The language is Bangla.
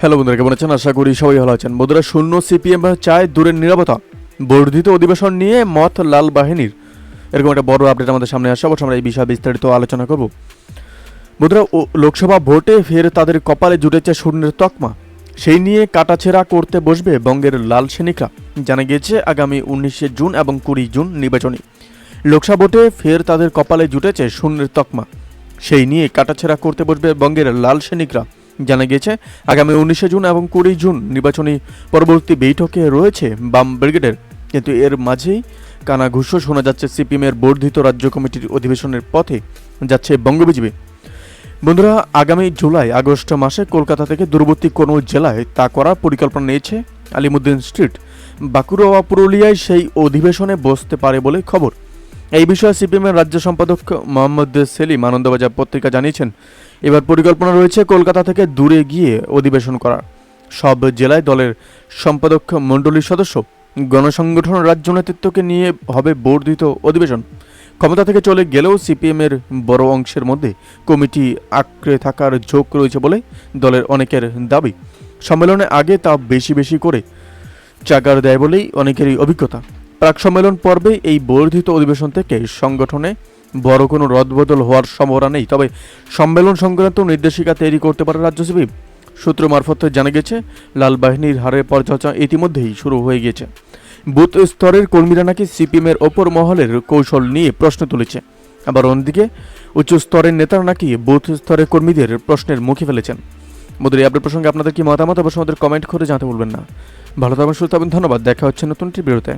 হ্যালো বন্ধুরা, কেমন আছেন? আশা করি সবাই ভালো আছেন। বন্ধুরা, শূন্য সিপিএম চায় দূরের নিরাপত্তা। বর্ধিত অধিবেশন নিয়ে মত লাল বাহিনীর। এরকম একটা বড় আপডেট আমাদের সামনে আসে অবশ্য আমরা এই বিষয়ে বিস্তারিত আলোচনা করব। বন্ধুরা লোকসভা ভোটে ফের তাদের কপালে জুটেছে শূন্যের তকমা। সেই নিয়ে কাটাছেড়া করতে বসবে বঙ্গের লাল সৈনিকরা। জানা গিয়েছে, আগামী উনিশে জুন এবং কুড়ি জুন নির্বাচনী। লোকসভা ভোটে ফের তাদের কপালে জুটেছে শূন্যের তকমা। সেই নিয়ে কাটাছেড়া করতে বসবে বঙ্গের লাল সৈনিকরা। জানা গিয়েছে, আগামী উনিশে জুন এবং কুড়ি জুন নির্বাচনী পরবর্তী বৈঠকে রয়েছে বাম ব্রিগেডের। কিন্তু এর মাঝেই কানা ঘুষও শোনা যাচ্ছে সিপিএমের বর্ধিত রাজ্য কমিটির অধিবেশনের পথে যাচ্ছে বঙ্গ বিজেপি বন্ধুরা, আগামী জুলাই, আগস্ট মাসে কলকাতা থেকে দূরবর্তী কোনো জেলায় তা করার পরিকল্পনা নিয়েছে আলিমুদ্দিন স্ট্রিট। বাঁকুড়া পুরুলিয়ায় সেই অধিবেশনে বসতে পারে বলে খবর। এই বিষয়ে সিপিএমের রাজ্য সম্পাদক মোহাম্মদ সেলিম আনন্দবাজার পত্রিকা জানিয়েছেন, এবার পরিকল্পনা রয়েছে কলকাতা থেকে দূরে গিয়ে অধিবেশন করার। সব জেলায় দলের সম্পাদক মণ্ডলীর সদস্য গণসংগঠন রাজ্য নেতৃত্বকে নিয়ে হবে বর্ধিত অধিবেশন। ক্ষমতা থেকে চলে গেলেও সিপিএমের বড় অংশের মধ্যে কমিটি আঁকড়ে থাকার ঝোঁক রয়েছে বলে দলের অনেকের দাবি। সম্মেলনে আগে তা বেশি বেশি করে চাকার দেয় বলেই অনেকেরই অভিজ্ঞতা। প্রাক সম্মেলন পর্বে এই বর্ধিত অধিবেশন থেকে সংগঠনে বড় কোনো রদবদল হওয়ার সম্ভাবনা নেই। তবে সম্মেলন সংক্রান্ত নির্দেশিকা তৈরি করতে পারে রাজ্য সিপি সূত্র মারফত জানা গেছে, লাল বাহিনীর হারের পর্যালোচনা ইতিমধ্যেই শুরু হয়ে গিয়েছে বুথ স্তরের কর্মীরা নাকি সিপিএমের ওপর মহলের কৌশল নিয়ে প্রশ্ন তুলেছে। আবার অন্যদিকে, উচ্চ স্তরের নেতারা নাকি বুথ স্তরের কর্মীদের প্রশ্নের মুখে ফেলেছেন। মোদের এই প্রসঙ্গে আপনাদের কি মতামত? অবশ্যই আমাদের কমেন্ট করে জানাতে ভুলবেন না। ভালো থাকবেন, সুস্থ থাকবেন, ধন্যবাদ। দেখা হচ্ছে নতুন একটি বিরতে